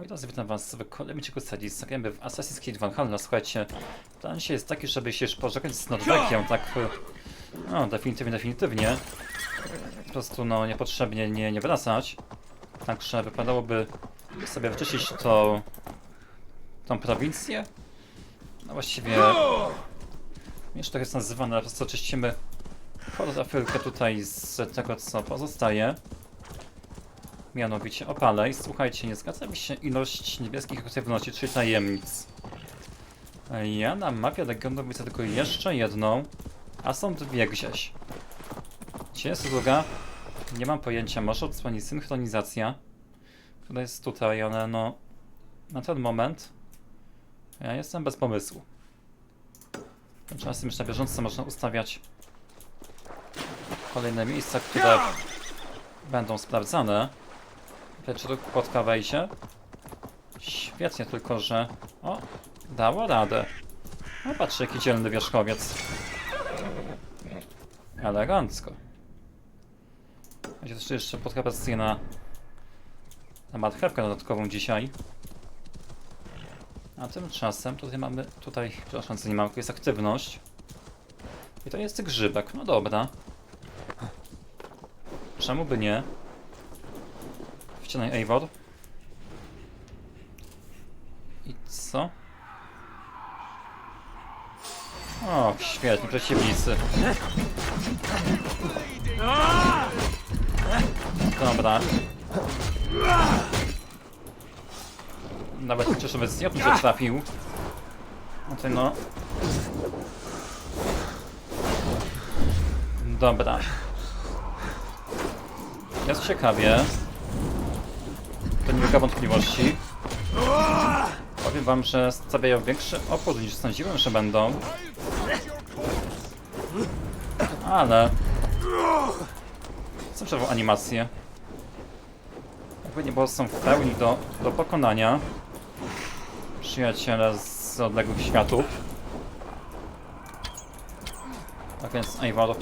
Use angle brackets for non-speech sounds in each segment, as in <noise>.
Oj, drodzy, witam was w kolejnym ciągu serii. Zagrajmy w Assassin's Creed Valhalla. Słuchajcie, plan dzisiaj jest taki, żeby się już pożegnać z Norwegią, tak... No, definitywnie, definitywnie. Po prostu, no, niepotrzebnie nie, nie wracać. Także wypadałoby sobie wyczyścić to... tą prowincję. No właściwie... Że tak jest nazywane, po prostu czyścimy portafilkę tutaj z tego, co pozostaje. Mianowicie opale i słuchajcie, nie zgadza mi się ilość niebieskich aktywności, czyli tajemnic. Ja na mapie Legionu widzę tylko jeszcze jedną, a są dwie gdzieś. Gdzie jest druga? Nie mam pojęcia, może odsłoni synchronizacja, która jest tutaj, ale no... Na ten moment ja jestem bez pomysłu. Tymczasem już na bieżąco można ustawiać kolejne miejsca, które będą sprawdzane. Czy tu kłopotka wejdzie? Świetnie, tylko że... O, dało radę. No patrzcie, jaki dzielny wierzchowiec. Elegancko. Będzie też jeszcze podkapacycja na... na marchewkę dodatkową dzisiaj. A tymczasem tutaj mamy... tutaj, przepraszam, co nie mam, jest aktywność. I to jest grzybek, no dobra. Czemu by nie? Wcinaj Eivor. I co? O, świetnie, przeciwnicy. Dobra. Nawet żeby zjadł, że trafił. No to no. Dobra. Jest ciekawie. To nie ulega wątpliwości. Powiem wam, że stawiają większy opór niż sądziłem, że będą. Ale... Co przerwał animację? Jakby nie było, są w pełni do, do pokonania. Przyjaciele z odległych światów. Tak więc, Eivor.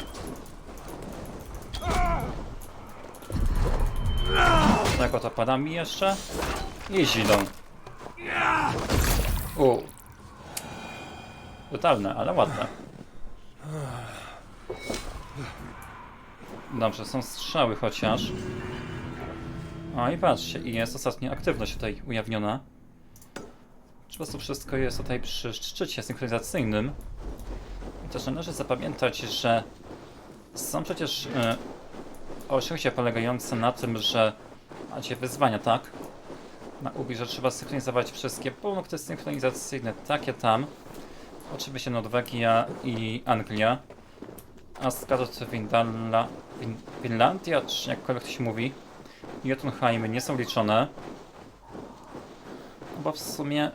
Tak oto pada mi jeszcze. I zilą. U. Brutalne, ale ładne. Dobrze, są strzały chociaż. O i patrzcie, i jest ostatnia aktywność tutaj ujawniona. Po prostu wszystko jest tutaj przy szczycie synchronizacyjnym. I też należy zapamiętać, że są przecież e, osiągnięcia polegające na tym, że macie wyzwania, tak? Na UBI, że trzeba synchronizować wszystkie punkty synchronizacyjne, takie tam. Oczywiście Norwegia i Anglia. Asgard, Windalla, Win Finlandia, czy jakkolwiek to się mówi. Jotunheim nie są liczone. No bo w sumie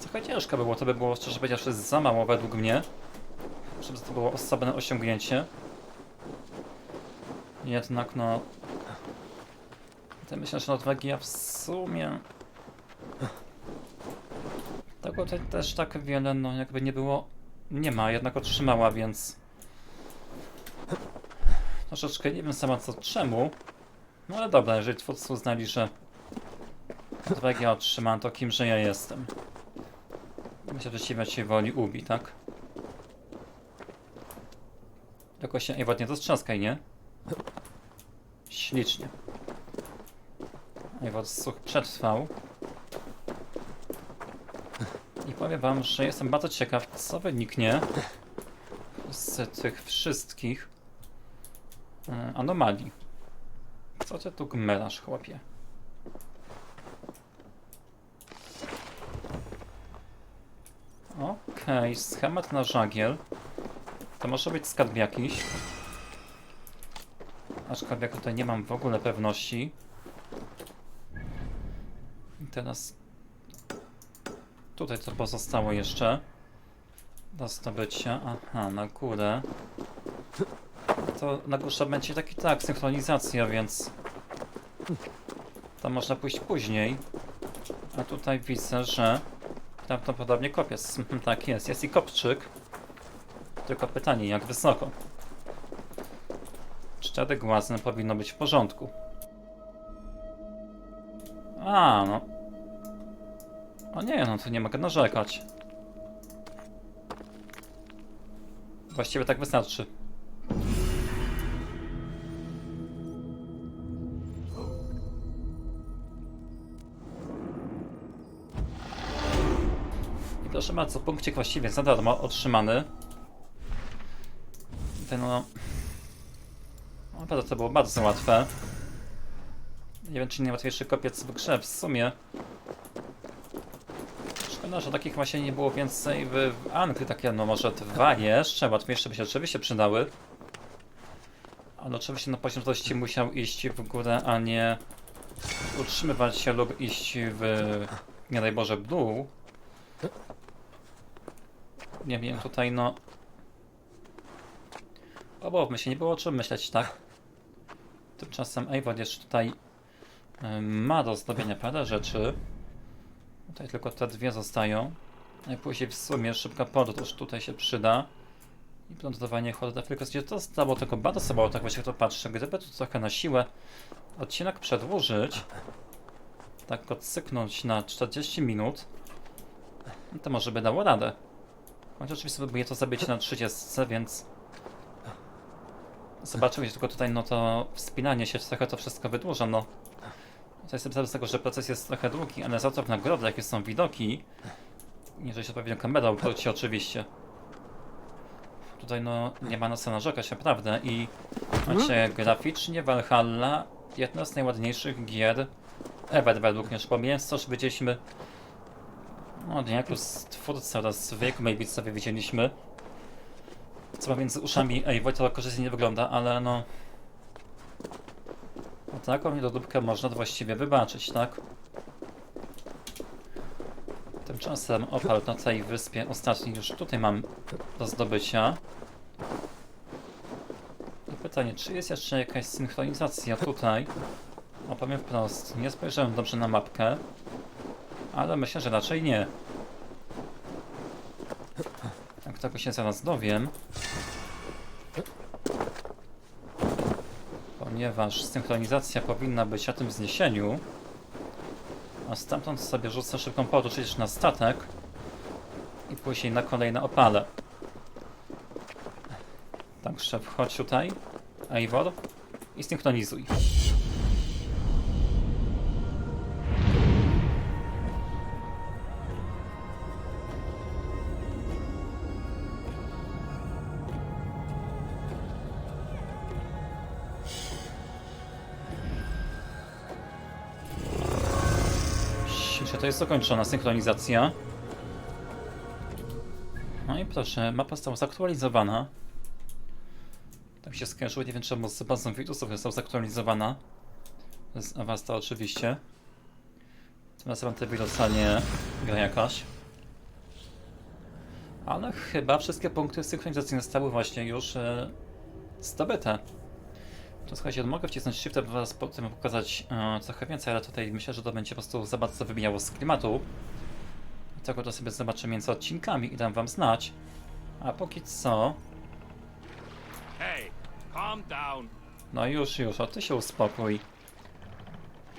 trochę ciężko było, to by było szczerze powiedziawszy za mało według mnie. Żeby to było osobne osiągnięcie. Jednak no... To myślę, że Norwegia w sumie... Tego tutaj też tak wiele, no jakby nie było... Nie ma, jednak otrzymała, więc... Troszeczkę nie wiem sama co czemu. No ale dobra, jeżeli twórcy uznali, że Norwegia otrzyma, to kimże ja jestem? Myślę, że siła się woli ubi, tak? Tylko się Ej, ładnie to strzaskaj, nie? Ślicznie. Ej, such przetrwał. I powiem wam, że jestem bardzo ciekaw, co wyniknie z tych wszystkich e, anomalii. Co ty tu gmerasz, chłopie? Okej, schemat na żagiel. To może być skarb jakiś. Aczkolwiek tutaj nie mam w ogóle pewności. Teraz... Tutaj co pozostało jeszcze? Do zdobycia. Aha, na górę. To na górze będzie taki tak, synchronizacja, więc... To można pójść później. A tutaj widzę, że... Prawdopodobnie kopiec. <laughs> Tak jest, jest i kopczyk. Tylko pytanie, jak wysoko? Cztery głazny powinno być w porządku. A, no. O nie, no to nie mogę narzekać. Właściwie tak wystarczy. I proszę bardzo, punkcik właściwie za darmo otrzymany. Ten no... Naprawdę to było bardzo łatwe. Nie wiem, czy nie łatwiejszy kopiec w grze w sumie. Szkoda, że takich właśnie nie było więcej w, Anglii. Takie, no może dwa jeszcze, łatwiejsze by się oczywiście przydały. Ale oczywiście no poziom trudności musiał iść w górę, a nie utrzymywać się lub iść w, nie daj Boże, w dół. Nie wiem, tutaj no... Obawmy się, nie było o czym myśleć, tak? Tymczasem Eivor jeszcze tutaj ma do zdobienia parę rzeczy. Tutaj tylko te dwie zostają. Najpóźniej w sumie szybka podróż tutaj się przyda. I plądrowanie Horda Afryka. To zostało tylko bardzo sobie tak właśnie to patrzę. Gdyby tu trochę na siłę odcinek przedłużyć, tak go cyknąć na 40 minut, no to może by dało radę. Chociaż oczywiście próbuję to zabić na 30, więc zobaczymy, tylko tutaj no to wspinanie się trochę to wszystko wydłuża, no. To jestem z tego, że proces jest trochę długi, ale za to w nagrodę, jakie są widoki, jeżeli się odpowiednio kamera obróci oczywiście. Tutaj no nie ma na co narzekać naprawdę. I macie graficznie Valhalla jedna z najładniejszych gier ever według mnie, pomijając to, że widzieliśmy. No nie jako stwórca oraz maybe sobie widzieliśmy. Co ma między uszami ej, to korzystnie nie wygląda, ale no taką niedodóbkę można właściwie wybaczyć, tak? Tymczasem opal na tej wyspie ostatni już tutaj mam do zdobycia. I pytanie, czy jest jeszcze jakaś synchronizacja tutaj? Opowiem wprost, nie spojrzałem dobrze na mapkę, ale myślę, że raczej nie. Jak tego się zaraz dowiem. Ponieważ synchronizacja powinna być na tym wzniesieniu. A stamtąd sobie rzucę szybką podróż na statek. I później na kolejne opale. Także wchodź tutaj, Eivor, i synchronizuj. To jest zakończona synchronizacja? No i proszę, mapa została zaktualizowana. Tak się skojarzyło, nie wiem czemu z bazą Witusów została zaktualizowana. Z Avasta oczywiście. Teraz mam te dostanie gra jakaś. Ale chyba wszystkie punkty synchronizacyjne zostały właśnie już e, zdobyte. To słuchajcie, mogę wcisnąć shift, by was potem pokazać e, trochę więcej, ale tutaj myślę, że to będzie po prostu za bardzo wybijało z klimatu. Tego to sobie zobaczę między odcinkami i dam wam znać. A póki co... Hey, calm down. No już, już, o ty się uspokój.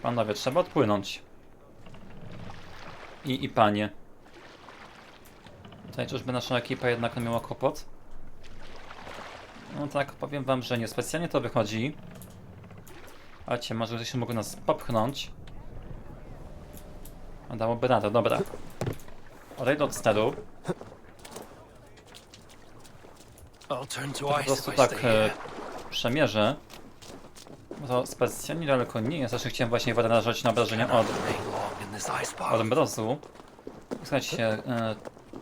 Panowie, trzeba odpłynąć. I, i panie. Tutaj czyżby nasza ekipa jednak miała kłopot? No tak, powiem wam, że nie specjalnie to wychodzi. Ale cię może gdzieś mogą nas popchnąć. A dałoby radę, dobra. Odejdę od steru. Po prostu tak e, przemierzę. Bo to specjalnie daleko nie jest, zresztą chciałem właśnie wyrażać na obrażenia od, od mrozu. Słuchajcie, e,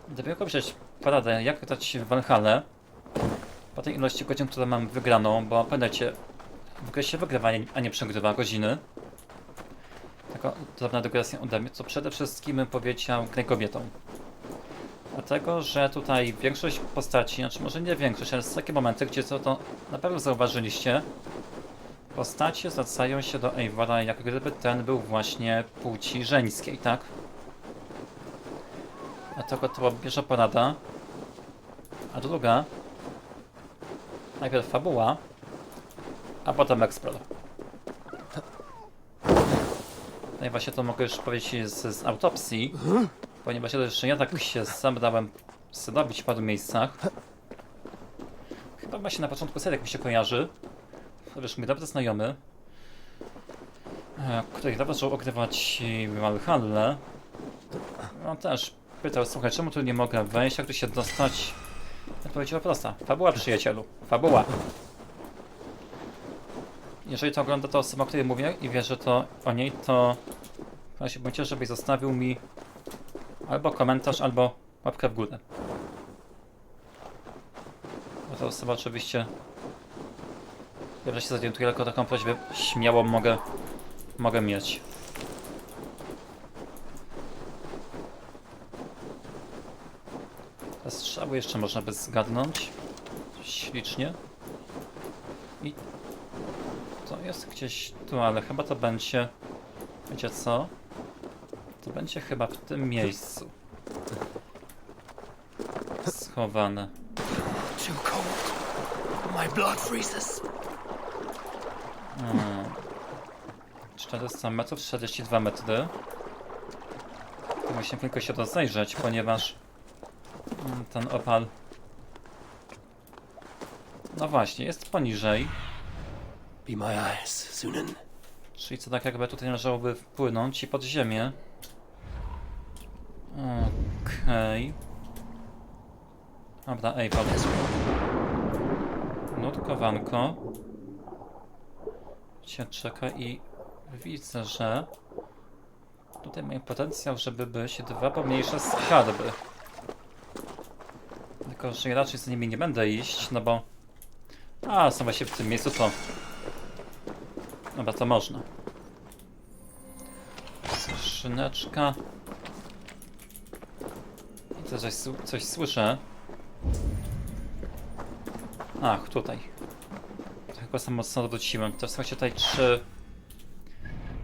dopiero wziąć poradę, jak grać w Valhalla tej ilości godzin, które mam wygraną, bo pamiętajcie, w grze się wygrywa, a nie przegrywa godziny. Taka drobna dygresja ode mnie, co przede wszystkim powiedział grę kobietą. Dlatego, że tutaj większość postaci, znaczy może nie większość, ale są takie momenty, gdzie to, to na pewno zauważyliście, postacie zwracają się do Eivora, jak gdyby ten był właśnie płci żeńskiej, tak? Dlatego to była pierwsza porada. A druga, najpierw fabuła, a potem Explore. Tutaj właśnie to mogę już powiedzieć z, z autopsji, ponieważ ja jeszcze ja tak się sam dałem zdobić w paru miejscach. Chyba właśnie na początku serii, jak mi się kojarzy. To wiesz, mój dobry znajomy, e, który chyba zaczął ogrywać mały handle. On też pytał, słuchaj, czemu tu nie mogę wejść, jak tu się dostać? Odpowiedź była prosta. Fabuła, przyjacielu. Fabuła. Jeżeli to ogląda to osoba, o której mówię i wie, że to o niej, to prosiłbym cię, żebyś zostawił mi albo komentarz, albo łapkę w górę. Bo ta osoba oczywiście że się zorientuje, tylko taką prośbę śmiało mogę, mogę mieć. Te strzały jeszcze można by zgadnąć. Ślicznie. I to jest gdzieś tu, ale chyba to będzie... Wiecie co? To będzie chyba w tym miejscu. Schowane. Too cold. My blood freezes. Hmm. 400 metrów, 42 metry. To musimy tylko się rozejrzeć, ponieważ ten opal... No właśnie, jest poniżej. Be my eyes, Sunan. Czyli co tak jakby tutaj należałoby wpłynąć i pod ziemię. Okej. Dobra, ej, Paweł. Nurkowanko. Cię czeka i widzę, że tutaj mają potencjał, żeby być dwa pomniejsze skarby. Tylko, że raczej z nimi nie będę iść, no bo... A, są właśnie w tym miejscu, to... Dobra, to można. Skrzyneczka. I to coś, słyszę. Ach, tutaj. To chyba sam mocno wróciłem. To słuchajcie tutaj czy...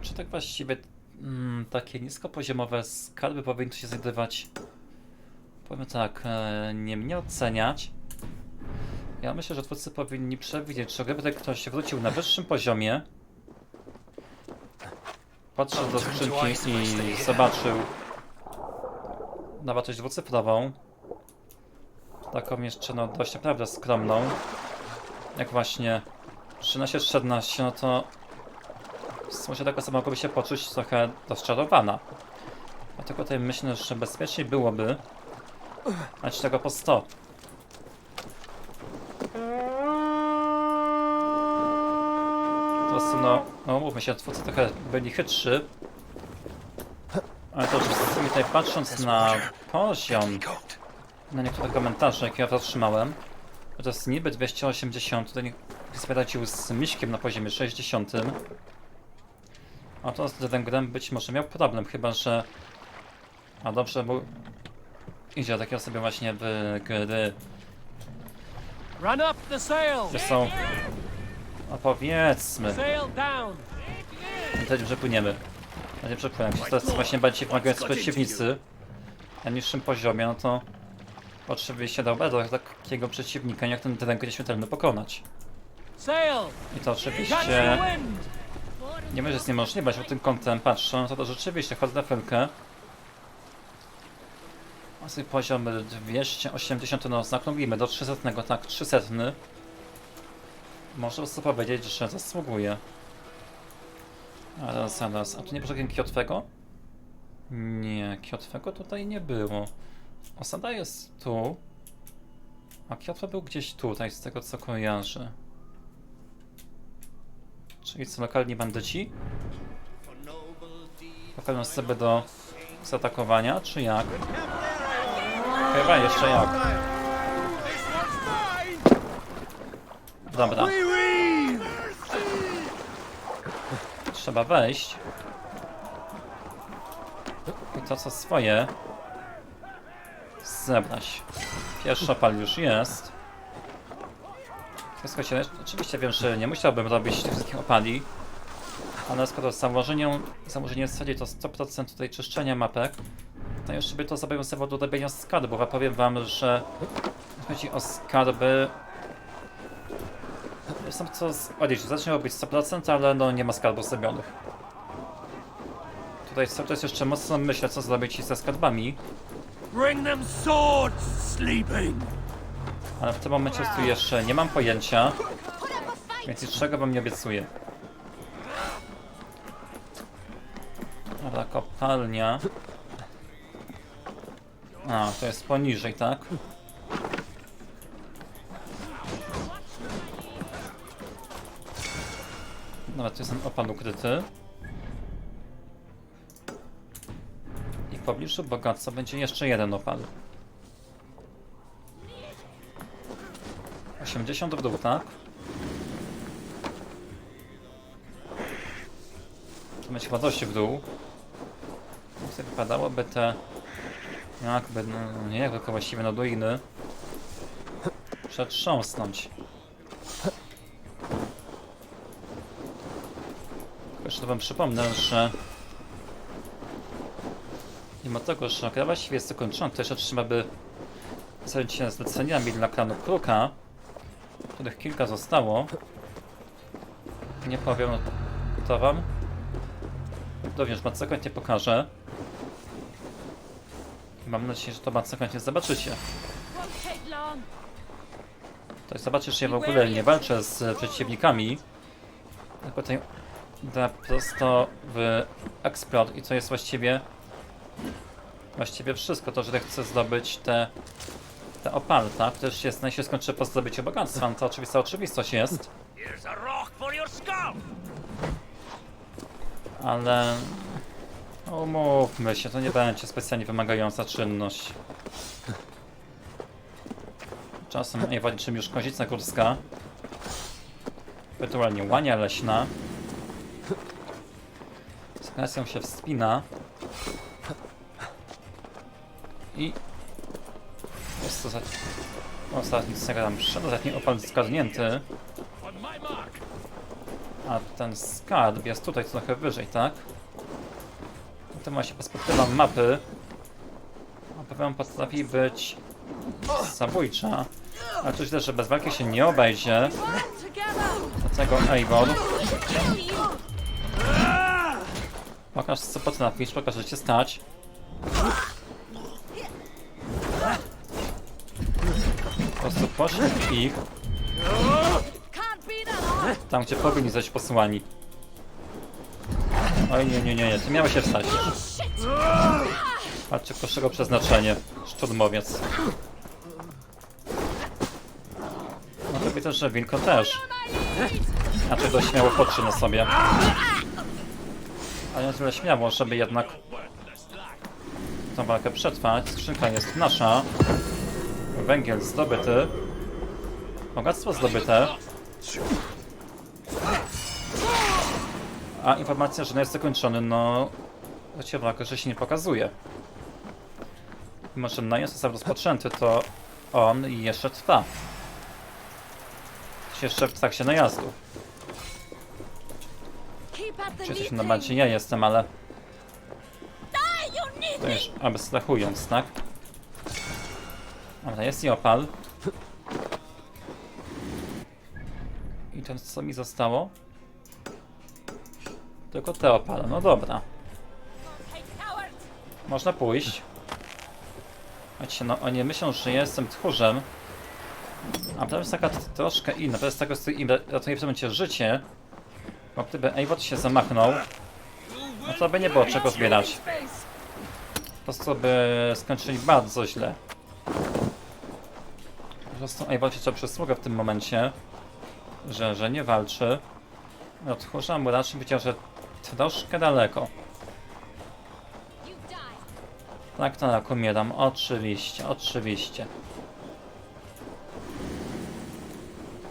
Czy tak właściwie mm, takie niskopoziomowe skarby powinny tu się znajdować? Powiem tak, e, nie mnie oceniać. Ja myślę, że twórcy powinni przewidzieć, że gdyby ktoś wrócił na wyższym poziomie, podszedł do skrzynki i zobaczył wartość dwucyfrową, taką jeszcze no dość naprawdę skromną, jak właśnie 13-14, no to w sumie taka osoba mogłaby się poczuć trochę rozczarowana. Dlatego tutaj myślę, że bezpieczniej byłoby dać tego po 100. Po prostu no, no mówmy się, twórcy trochę byli chytrzy. Ale to sumie tutaj patrząc na poziom, na niektóre komentarze, jakie ja otrzymałem, to jest niby 280, tutaj radził z Miśkiem na poziomie 60. A to z Grem być może miał problem, chyba że... A dobrze, bo idzie takie osoby właśnie w gry, Run up the sail! gdzie są... No powiedzmy, Sail down! Pamiętajcie, że płyniemy. Przepłynąć. Jeśli teraz właśnie bardziej wymagający przeciwnicy na niższym poziomie, no to oczywiście dałby do takiego przeciwnika jak ten teren nieśmiertelny pokonać. I to oczywiście nie może jest niemożliwe, pod tym kątem patrzę, to, to rzeczywiście chodzę na chwilkę. Poziom 280, no zaokrąglimy do 300, tak, 300. Można po powiedzieć, że zasługuje. A teraz, zaraz, a tu nie żadnego kiotwego? Nie, kiotwego tutaj nie było. Osada jest tu. A kiotwa był gdzieś tutaj, z tego co kojarzę. Czyli co, lokalni bandyci? Pokażą sobie do zaatakowania, czy jak? Chyba jeszcze jak. Dobra. Trzeba wejść. I to co swoje zebrać. Pierwszy opal już jest. Słuchajcie, oczywiście wiem, że nie musiałbym robić tych wszystkich opali, ale skoro założenie, założenie sadzi to 100% tutaj czyszczenia mapek, to jeszcze by to zobowiązywało do robienia skarbów, a powiem wam, że chodzi o skarby, są co z- odejść, zacznie robić 100%, ale no nie ma skarbów zrobionych. Tutaj cały czas jeszcze mocno myślę, co zrobić ze skarbami, Bring them swords, sleeping. ale w tym momencie tu jeszcze nie mam pojęcia, więc niczego wam nie obiecuję. Dobra, kopalnia. A, to jest poniżej, tak? Dobra, tu jest ten opal ukryty. I w pobliżu bogactwa będzie jeszcze jeden opal. 80 w dół, tak? To będzie chyba dość w dół. Jak wypadałoby te... Jakby, no nie to właściwie no duiny. Przetrząsnąć. Jeszcze wam przypomnę, że mimo tego, że gra właściwie jest zakończona, to jeszcze trzeba by zająć się zleceniami dla klanu Kruka, których kilka zostało. Nie powiem, to wam. Również Macekoń pokażę. Mam nadzieję, że to zobaczycie. Won't take long. To jest zobaczysz, ja w ogóle nie walczę z przeciwnikami. Tylko tutaj idę prosto w Explode i to jest właściwie właściwie wszystko. To, że chcę zdobyć te te opal, tak? To już jest, najpierw skończę po zdobyciu bogactwa, no to oczywista oczywistość jest. Ale umówmy się, to nie będzie specjalnie wymagająca czynność. Czasem nie walczymy już kozica górska. Ewentualnie łania leśna. Z klasją się wspina. I jest to za... ostatni segram przedostatni my mark. A ten skarb jest tutaj trochę wyżej, tak? To właśnie perspektywa mapy. Opowiem potrafi być zabójcza. Ale to źle, że bez walki się nie obejdzie. Dlatego Eivor. Pokaż co potrafisz, pokaż, że cię stać. Po prostu poślij ich tam, gdzie powinni zostać posłani. Oj, nie, nie, nie, nie, ty miałeś się wstać. Patrzcie, prostszego przeznaczenie. Szturmowiec. No to widzę, że Wilko też. Znaczy dość śmiało patrzy na sobie. Ale na tyle śmiało, żeby jednak tą walkę przetrwać. Skrzynka jest nasza. Węgiel zdobyty. Bogactwo zdobyte. A informacja, że jest zakończony, no... Walka, że się nie pokazuje. Mimo, że najazd został rozpoczęty, to on jeszcze trwa. Jeszcze w trakcie najazdu. Czy coś na bardziej ja jestem, ale to już abstrahując, tak? Ale jest i opal. I to co mi zostało? Tylko te opale, no dobra. Można pójść. Wiecie, no oni myślą, że ja jestem tchórzem. A to jest taka troszkę inna. To jest taka, z im ratuje w tym momencie życie. Bo gdyby Eivor się zamachnął, no to by nie było czego zbierać. Po prostu by skończyli bardzo źle. Po prostu Eivor się przysługa w tym momencie, że, że nie walczy. No tchórza mu raczej powiedział, że troszkę daleko. Tak, tak, umieram. Oczywiście, oczywiście.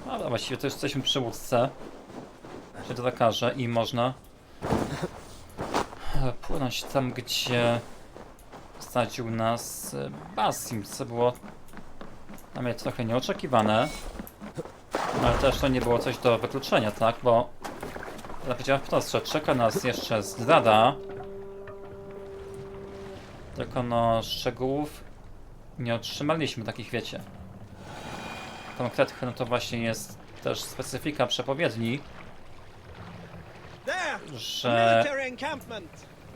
Ale właściwie to już jesteśmy przy łódce. To zakaże i można płynąć tam, gdzie sadził nas e, Basim, co było dla mnie trochę nieoczekiwane. Ale też to nie było coś do wykluczenia, tak? Bo ja powiedziałem wprost, że czeka nas jeszcze zdrada. Tylko no szczegółów nie otrzymaliśmy takich, wiecie. Konkretnych, no to właśnie jest też specyfika przepowiedni, że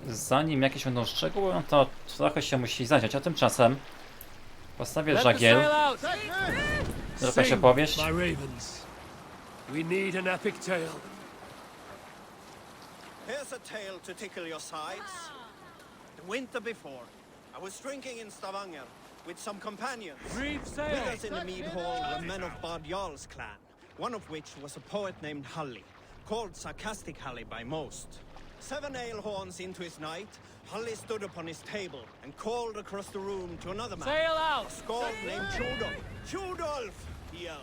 zanim jakieś będą szczegóły, no to trochę się musi zadziać. A tymczasem postawię żagiel. Trochę się powieść. We need an epic tale. Here's a tale to tickle your sides. The winter before, I was drinking in Stavanger with some companions. Reef With us in the mead hall were men of Bard Jarl's clan, one of which was a poet named Halli, called Sarcastic Halli by most. Seven ale horns into his night, Halli stood upon his table and called across the room to another man. Sail out. Skald named Chudolf. Chudolf, he yelled.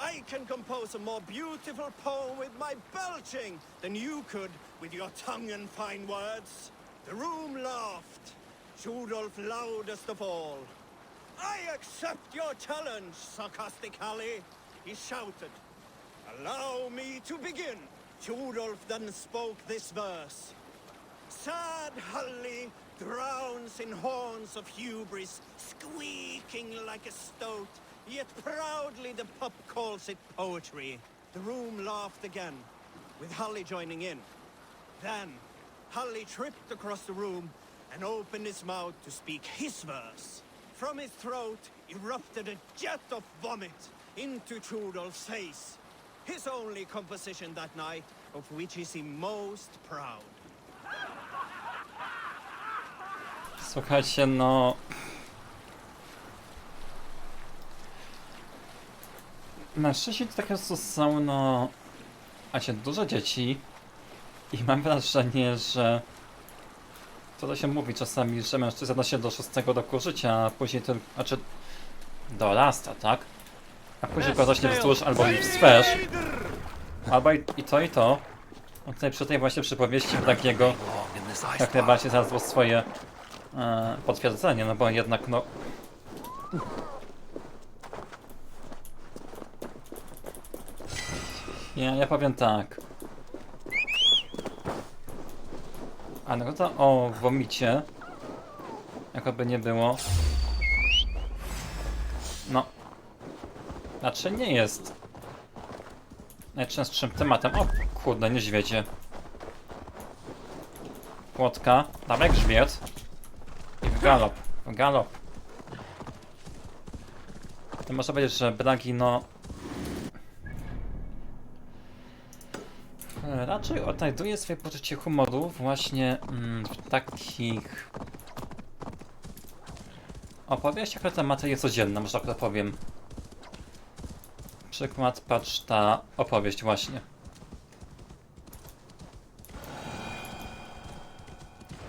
I can compose a more beautiful poem with my belching than you could with your tongue and fine words. The room laughed. Chudolf loudest of all. I accept your challenge, sarcastic Hallie, he shouted. Allow me to begin. Chudolf then spoke this verse. Sad Hully drowns in horns of hubris, squeaking like a stoat, yet proudly the pup calls it poetry. The room laughed again, with Hully joining in. Then, Hully tripped across the room and opened his mouth to speak his verse. From his throat erupted a jet of vomit into face. His only composition that night, of which he most proud. Słuchajcie, no. Mężczyźni to tak często są, no. Macie dużo dzieci. I mam wrażenie, że. To to się mówi czasami, że mężczyzna się do szóstego roku życia, a później tylko. Znaczy. Dorasta, tak? A później go rośnie wzdłuż albo i wstecz. Albo i, i to, i to. No tutaj przy tej właśnie przypowieści takiego jak najbardziej znalazło swoje e, potwierdzenie, no bo jednak no... Ja, ja powiem tak. Anegdota o womicie, jakoby nie było, no, znaczy nie jest. Najczęstszym tematem. O kurde, niedźwiedzie płotka, dawaj grzbiet. I w galop, w galop. To można powiedzieć, że Bragi no... e, Raczej odnajduje swoje poczucie humoru właśnie mm, w takich opowieściach na tematy je codzienne, może tak to powiem. Przykład, patrz ta opowieść właśnie.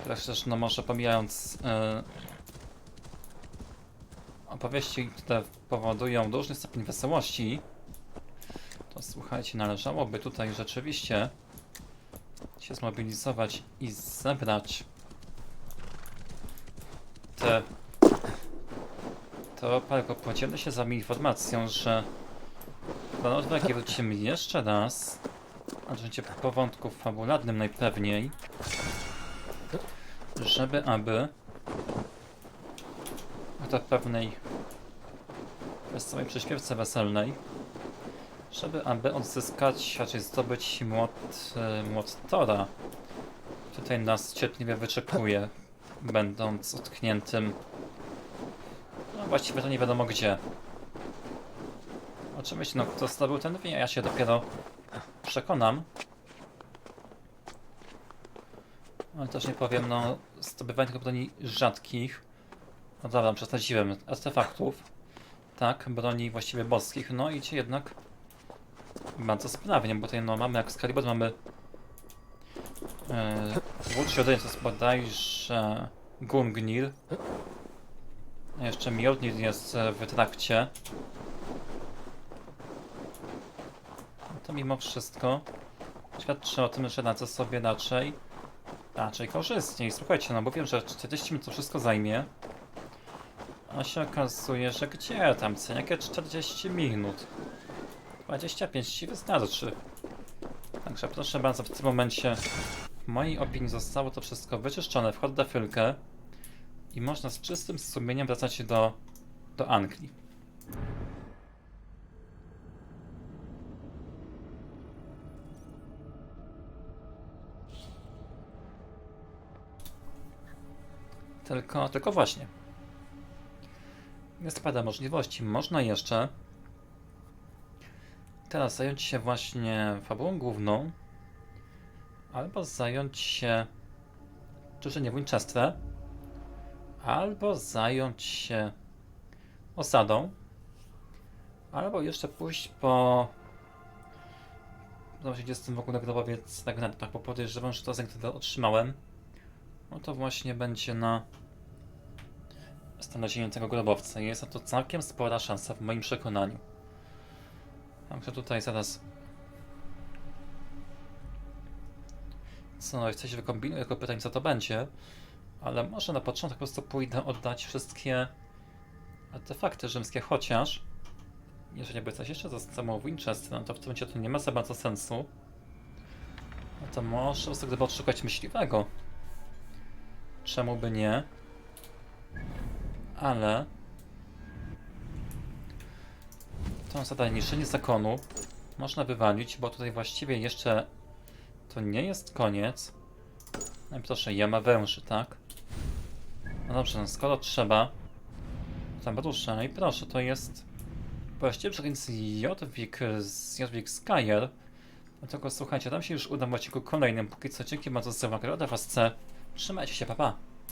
Teraz też, no może pomijając e, opowieści, które powodują różny stopień wesołości, to słuchajcie, należałoby tutaj rzeczywiście się zmobilizować i zebrać te to tylko podzielę się z wami informacją, że do odwagi wrócimy jeszcze raz, a będzie po wątku fabularnym najpewniej żeby aby w pewnej wesołej prześpiewce weselnej żeby aby odzyskać, raczej zdobyć młot, e, młot Tora tutaj nas cierpliwie wyczekuje będąc utkniętym no właściwie to nie wiadomo gdzie oczywiście no kto zdobył ten wie, ja się dopiero przekonam Ale też nie powiem, no, zdobywanie tylko broni rzadkich. No dobra, przesadziłem. Artefaktów. Tak, broni właściwie boskich. No idzie jednak bardzo sprawnie, bo tutaj no mamy jak Excalibur, mamy e, Wód Świątyni, to jest bodajże Gungnir. Jeszcze Mjolnir jest e, w trakcie. To mimo wszystko świadczy o tym, że radzę sobie raczej raczej korzystnie. I słuchajcie, no bo wiem, że 40 minut to wszystko zajmie. A się okazuje, że gdzie tam, co jakie 40 minut? 25 ci wystarczy. Także proszę bardzo, w tym momencie w mojej opinii zostało to wszystko wyczyszczone w hot fylkę i można z czystym sumieniem wracać do, do Anglii. Tylko, tylko właśnie. Jest parę możliwości. Można jeszcze teraz zająć się właśnie fabułą główną, albo zająć się drużynie Winchester, albo zająć się osadą, albo jeszcze pójść po... Zobaczcie, gdzie jest ten w ogóle grobowiec na gnatach, bo podejrzewam, że to zagrę otrzymałem. No to właśnie będzie na znalezienie tego grobowca. Jest na to całkiem spora szansa w moim przekonaniu. Także tutaj zaraz... Co, się wykombinuję, tylko pytań co to będzie. Ale może na początek po prostu pójdę oddać wszystkie artefakty rzymskie, chociaż jeżeli by coś jeszcze zostało w Winchester, to w tym momencie to nie ma za bardzo sensu. No to może po prostu gdyby odszukać myśliwego. Czemu by nie? Ale... To zadanie niszczenie zakonu można wywalić, bo tutaj właściwie jeszcze to nie jest koniec. No i proszę, jama węży, tak? No dobrze, no skoro trzeba, to ruszę. No i proszę, to jest właściwie przekręc Jodwik Jodwik Skyer. Dlatego słuchajcie, tam się już uda w odcinku kolejnym. Póki co, dzięki bardzo za uwagę, was chcę. Trzymajcie się, papa. Pa.